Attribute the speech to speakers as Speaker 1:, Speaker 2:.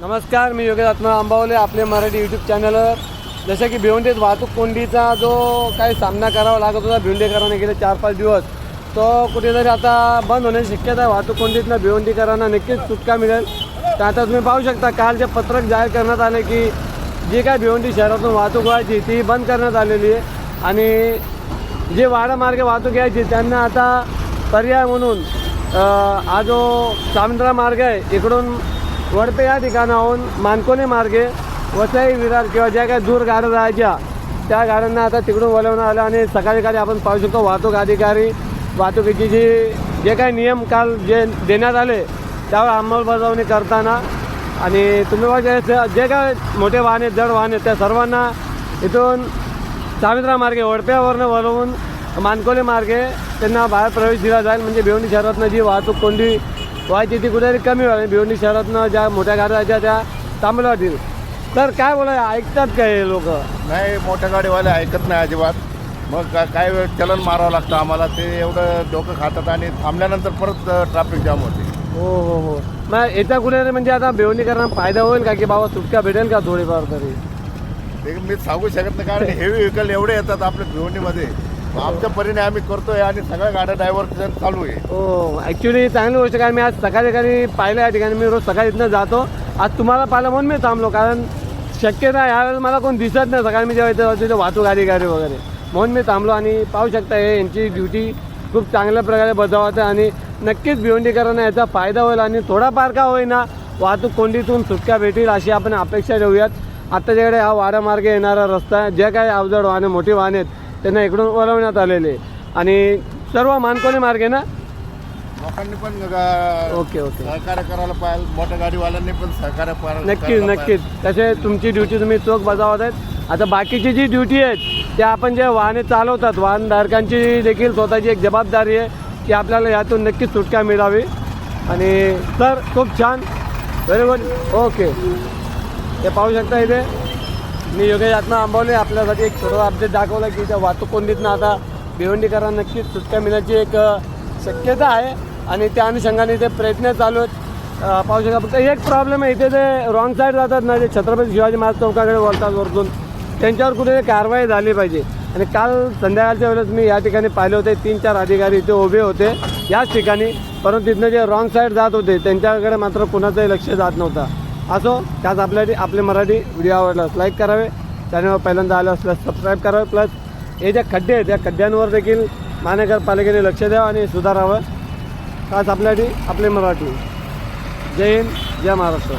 Speaker 1: नमस्कार मी योगेश आत्मा आंबावले आपले मराठी यूट्यूब चॅनलवर जसं की भिवंडीत वाहतूक कोंडीचा जो काही सामना करावा लागत होता भिवंडीकरांना गेले चार पाच दिवस तो कुठेतरी आता बंद होण्याची शक्यता आहे. वाहतूक कोंडीतनं भिवंडीकरांना नक्कीच सुटका मिळेल. तर आता तुम्ही पाहू शकता काल जे पत्रक जाहीर करण्यात आले की जी काय भिवंडी शहरातून वाहतूक व्हायची ती बंद करण्यात आलेली आहे. आणि जे वाडामार्गे वाहतूक यायची त्यांना आता पर्याय म्हणून हा जो सामंद्रा मार्ग आहे इकडून वडपे या ठिकाणाहून मानकोने मार्गे वसई विरार किंवा ज्या काही दूर गाड्या जायच्या त्या गाड्यांना आता तिकडून वळवण्यात आलं आणि सकाळी काळी आपण पाहू शकतो वाहतूक अधिकारी वाहतुकीची जी जे काही नियम काल जे देण्यात आले त्यावर अंमलबजावणी करताना आणि तुम्ही बघा जे काय मोठे वाहन आहेत जड वाहन आहेत त्या सर्वांना इथून सावित्रा मार्गे वडप्यावरनं वळवून मानकोली मार्गे त्यांना बाहेर प्रवेश दिला जाईल. म्हणजे भिवंडी शहरातनं जी वाहतूक कोंडी व्हायची ती कुठेतरी कमी व्हावी. भिवंडी शहरातनं ज्या मोठ्या गाड्या आहेत त्या थांबल्या तर काय बोला ऐकतात काय लोक?
Speaker 2: नाही मोठ्या गाडीवाले ऐकत नाही अजिबात. मग का काय वेळ चलन मारावं लागतं आम्हाला? ते एवढं डोकं खातात आणि थांबल्यानंतर परत ट्रॅफिक जाम होते.
Speaker 1: हो हो हो. मग येत्या कुठे म्हणजे आता भिवंडीकरांना फायदा होईल का की बाबा सुटका भेटेल का थोडीफार तरी?
Speaker 2: ते मी सांगू शकत नाही कारण हेवी व्हेकल एवढे येतात आपल्या भिवंडीमध्ये. आमच्या परीने आम्ही करतोय आणि सगळ्या गाड्या ड्रायव्हर चालू आहे.
Speaker 1: हो ॲक्च्युली चांगली गोष्ट काय मी आज सकाळी सकाळी पाहिलं या ठिकाणी मी रोज सकाळी इथनं जातो. आज तुम्हाला पाहिलं म्हणून मी थांबलो कारण शक्य नाही यावेळेस मला कोण दिसत नाही. सकाळी मी जेव्हा इथं तिथे वाहतूक अधिकारी वगैरे. म्हणून मी थांबलो आणि पाहू शकता हे यांची ड्युटी खूप चांगल्या प्रकारे बजावते आणि नक्कीच भिवंडीकरांना याचा फायदा होईल आणि थोडाफार का होईना वाहतूक कोंडीतून सुटका भेटेल अशी आपण अपेक्षा ठेवूयात. आत्ताच्याकडे हा वाडामार्गे येणारा रस्ता आहे. जे काही अवजड वाहने मोठी वाहने आहेत त्यांना इकडून वळवण्यात आलेले. आणि सर्व मानकोली मार्गे ना?
Speaker 2: लोकांनी पण गा-
Speaker 1: ओके ओके.
Speaker 2: सहकार्य करायला पाहिजे. मोठ्या गाडीवाल्यांनी पण सहकार्य करा-
Speaker 1: नक्कीच
Speaker 2: करायला
Speaker 1: नक्कीच. तसे तुमची ड्युटी तुम्ही चोख बजावत आहेत. आता बाकीची जी ड्युटी आहेत त्या आपण जे वाहने चालवतात वाहनधारकांची देखील स्वतःची एक जबाबदारी आहे की आपल्याला यातून नक्कीच सुटका मिळावी. आणि सर खूप छान. व्हेरी गुड ओके ते पाहू शकता इथे? मी योगेश आत्मा आंबवले. आपल्यासाठी एक सर्व अपडेट दाखवलं की त्या वाहतूक कोंडीतनं आता भिवंडीकरांना नक्कीच सुटका मिळण्याची एक शक्यता आहे. आणि त्या अनुषंगाने ते प्रयत्न चालू आहेत. पाहू शकता फक्त एक प्रॉब्लेम आहे. इथे ते रॉंग साईड जातात ना जे छत्रपती शिवाजी महाराज चौकाकडे वळतात वरतून त्यांच्यावर कुठे कारवाई झाली पाहिजे. आणि काल संध्याकाळच्या वेळेस मी या ठिकाणी पाहिले होते. तीन चार अधिकारी इथे उभे होते याच ठिकाणी. परंतु तिथनं जे रॉंग साईड जात होते त्यांच्याकडे मात्र कुणाचंही लक्ष जात नव्हतं. असो त्याच आपल्यासाठी आपले मराठी व्हिडिओ आवडल्यास लाईक करावे. चॅनलवर पहिल्यांदा आलं असल्यास सबस्क्राईब करावे. प्लस हे जे खड्डे आहेत त्या खड्ड्यांवर देखील महानगरपालिकेने लक्ष द्यावं आणि सुधारावं. खास आपल्यासाठी आपले मराठी. जय हिंद जय महाराष्ट्र.